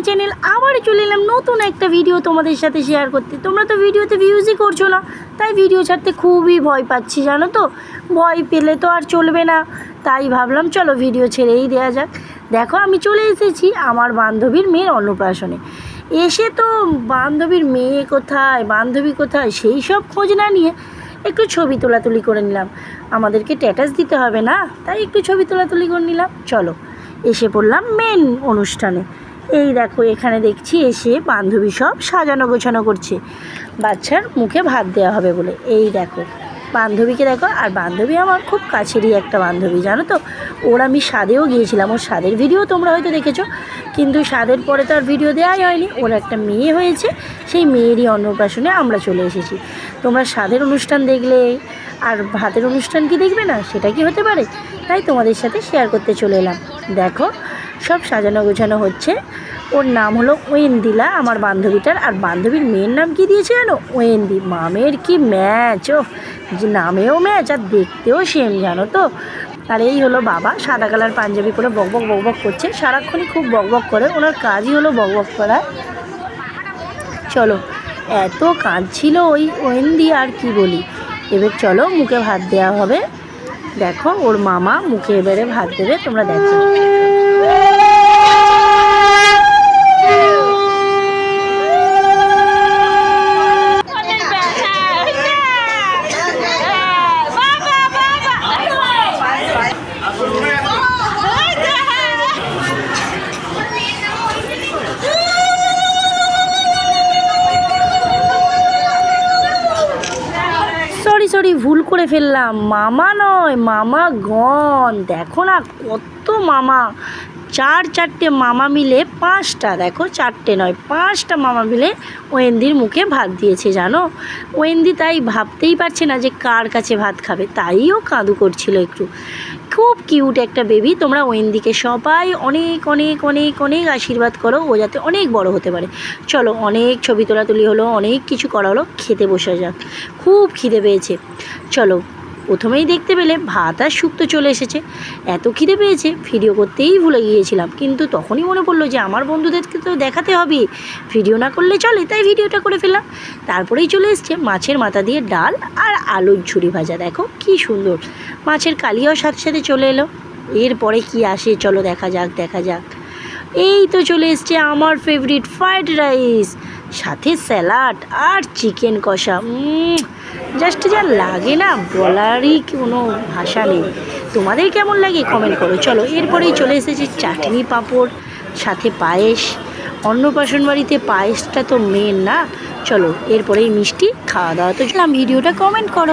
My channel আবার চলে এলাম নতুন একটা ভিডিও তোমাদের সাথে শেয়ার করতে। তোমরা তো ভিডিওতে ভিউজই করছ না, তাই ভিডিও ছাড়তে খুবই ভয় পাচ্ছি, জানো তো? ভয় পেলে তো আর চলবে না। তাই ভাবলাম, চলো ভিডিও ছেড়েই দেওয়া যাক। দেখো, আমি চলে এসেছি আমার বান্ধবীর মেয়ের অন্নপ্রাশনে। এসে তো বান্ধবীর মেয়ে কোথায়, বান্ধবী কোথায়, সেই সব খোঁজ না নিয়ে একটু ছবি তোলাতুলি করে নিলাম। আমাদেরকে স্ট্যাটাস দিতে হবে না, তাই একটু ছবি তোলাতুলি করে নিলাম। চলো, এসে পড়লাম মেন অনুষ্ঠানে। এই দেখো, এখানে দেখছি এসে বান্ধবী সব সাজানো গোছানো করছে। বাচ্চার মুখে ভাত দেওয়া হবে বলে। এই দেখো, বান্ধবীকে দেখো, আর বান্ধবী আমার খুব কাছেরই একটা বান্ধবী, জানো তো? ওর আমি স্বাদেও গিয়েছিলাম, ওর স্বাদের ভিডিও তোমরা হয়তো দেখেছ, কিন্তু স্বাদের পরে তো আর ভিডিও দেওয়াই হয়নি। ওর একটা মেয়ে হয়েছে, সেই মেয়েরই অন্নপ্রাশনে আমরা চলে এসেছি। তোমরা স্বাদের অনুষ্ঠান দেখলে, আর ভাতের অনুষ্ঠান কি দেখবে না? সেটা কি হতে পারে? তাই তোমাদের সাথে শেয়ার করতে চলে এলাম। দেখো সব সাজানো গোছানো হচ্ছে। ওর নাম হলো ওয়েন্দিলা, আমার বান্ধবীটার। আর বান্ধবীর মেয়ের নাম কি দিয়েছে জানো? ওয়েন্দি, মামের কি ম্যাচ? ও যে নামেও ম্যাচ আর দেখতেও সেম, জানো তো? আর এই হলো বাবা, সাদা কালার পাঞ্জাবি পরে বকবক বকবক করছে। সারাক্ষণই খুব বকবক করে, ওনার কাজই হলো বকবক করা। চলো, এত কাজ ছিল ওই ওয়েন্দি, আর কি বলি? এবার চলো, মুখে ভাত দেওয়া হবে। দেখো, ওর মামা মুখে এবারে ভাত দেবে, তোমরা দেখো। সরি ভুল করে ফেললাম। মামা নয় মামা গন দেখো না কত মামা। চার, চারটে মামা মিলে পাঁচটা, দেখো চারটে নয়, পাঁচটা মামা মিলে ওয়েন্দির মুখে ভাত দিয়েছে, জানো? ওয়েন্দি তাই ভাবতেই পারছে না যে কার কাছে ভাত খাবে তাইও কাঁদু করছিল একটু। খুব কিউট একটা বেবি, তোমরা ওয়েন্দিকে সবাই অনেক অনেক অনেক অনেক আশীর্বাদ করো, ও যাতে অনেক বড় হতে পারে। চলো, অনেক ছবি তোলাতুলি হলো, অনেক কিছু করা হলো, খেতে বসে যাক। খুব খিদে পেয়েছে। চলো প্রথমেই দেখতে পেলে ভাত আর শুক্তো চলে এসেছে। এত খিদে পেয়েছে, ভিডিও করতেই ভুলে গিয়েছিলাম। কিন্তু তখনই মনে পড়ল যে আমার বন্ধুদেরকে তো দেখাতে হবে। ভিডিও না করলে চলে, তাই ভিডিওটা করে ফেললাম। তারপরেই চলে এসছে মাছের মাথা দিয়ে ডাল আর আলুর ঝুড়ি ভাজা। দেখো কি সুন্দর। মাছের কালিয়াও সাথে সাথে চলে এলো। এরপরে কি আসে চলো দেখা যাক দেখা যাক। এই তো চলে এসছে আমার ফেভারিট ফ্রাইড রাইস সাথে স্যালাড আর চিকেন কষা। জাস্ট যা লাগে না বলারই কোনো ভাষা নেই। তোমাদের কেমন লাগে কমেন্ট করো। চলো, এরপরেই চলে এসেছে চাটনি পাঁপড়, সাথে পায়েস। অন্নপ্রাশন বাড়িতে পায়েসটা তো মেন না। চলো, এরপরেই মিষ্টি খাওয়া দাওয়া। তো ভিডিওটা কমেন্ট করো।